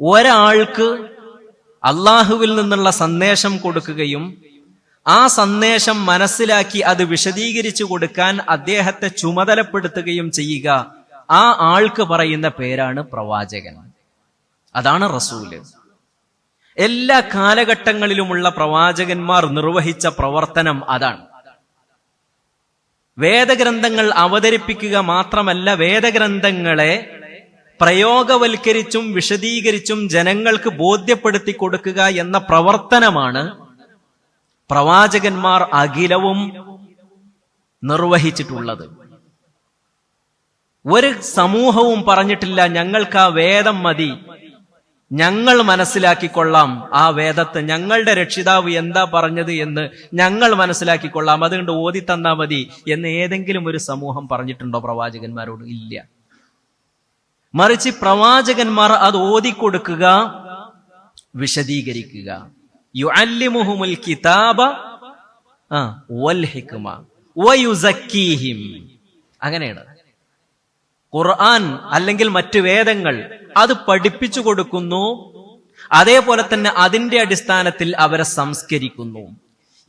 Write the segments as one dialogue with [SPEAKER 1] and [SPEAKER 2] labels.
[SPEAKER 1] ഒരാൾക്ക് അള്ളാഹുവിൽ നിന്നുള്ള സന്ദേശം കൊടുക്കുകയും ആ സന്ദേശം മനസ്സിലാക്കി അത് വിശദീകരിച്ചു കൊടുക്കാൻ അദ്ദേഹത്തെ ചുമതലപ്പെടുത്തുകയും ചെയ്യുക. ആ ആൾക്ക് പറയുന്ന പേരാണ് പ്രവാചകൻ. അതാണ് റസൂൽ. എല്ലാ കാലഘട്ടങ്ങളിലുമുള്ള പ്രവാചകന്മാർ നിർവഹിച്ച പ്രവർത്തനം അതാണ്. വേദഗ്രന്ഥങ്ങൾ അവതരിപ്പിക്കുക മാത്രമല്ല വേദഗ്രന്ഥങ്ങളെ പ്രയോഗവൽക്കരിച്ചും വിശദീകരിച്ചും ജനങ്ങൾക്ക് ബോധ്യപ്പെടുത്തി കൊടുക്കുക എന്ന പ്രവർത്തനമാണ് പ്രവാചകന്മാർ അഖിലവും നിർവഹിച്ചിട്ടുള്ളത്. ഒരു സമൂഹവും പറഞ്ഞിട്ടില്ല ഞങ്ങൾക്ക് ആ വേദം മതി. ഞങ്ങൾ മനസ്സിലാക്കിക്കൊള്ളാം ആ വേദത്തെ. ഞങ്ങളുടെ രക്ഷിതാവ് എന്താ പറഞ്ഞത് എന്ന് ഞങ്ങൾ മനസ്സിലാക്കിക്കൊള്ളാം. അതുകൊണ്ട് ഓതി തന്നാ മതി എന്ന് ഏതെങ്കിലും ഒരു സമൂഹം പറഞ്ഞിട്ടുണ്ടോ പ്രവാചകന്മാരോട്? ഇല്ല. മറിച്ച് പ്രവാചകന്മാർ അത് ഓതിക്കൊടുക്കുക വിശദീകരിക്കുക. യു കിതാബ മുഹുമുൽ വൽ ഹിക്മ വയുസക്കീഹിം. അങ്ങനെയാണ്. ഖുർആൻ അല്ലെങ്കിൽ മറ്റു വേദങ്ങൾ അത് പഠിപ്പിച്ചു കൊടുക്കുന്നു അതേപോലെ തന്നെ അതിന്റെ അടിസ്ഥാനത്തിൽ അവരെ സംസ്കരിക്കുന്നു.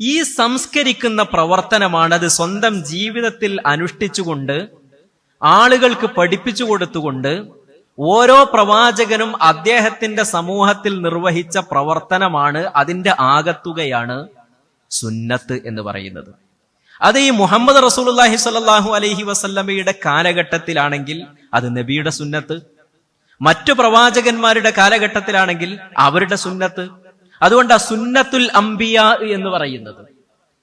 [SPEAKER 1] ഈ സംസ്കരിക്കുന്ന പ്രവർത്തനമാണ് അത് സ്വന്തം ജീവിതത്തിൽ അനുഷ്ഠിച്ചുകൊണ്ട് ആളുകൾക്ക് പഠിപ്പിച്ചു കൊടുത്തുകൊണ്ട് ഓരോ പ്രവാചകനും അദ്ദേഹത്തിന്റെ സമൂഹത്തിൽ നിർവഹിച്ച പ്രവർത്തനമാണ് അതിന്റെ ആകത്തുകയാണ് സുന്നത്ത് എന്ന് പറയുന്നത്. അത് ഈ മുഹമ്മദ് റസൂലുള്ളാഹി സ്വല്ലല്ലാഹു അലൈഹി വസല്ലമയുടെ കാലഘട്ടത്തിലാണെങ്കിൽ അത് നബിയുടെ സുന്നത്ത് മറ്റു പ്രവാചകന്മാരുടെ കാലഘട്ടത്തിലാണെങ്കിൽ അവരുടെ സുന്നത്ത്. അതുകൊണ്ട് സുന്നത്തുൽ അംബിയ എന്ന് പറയുന്നത്.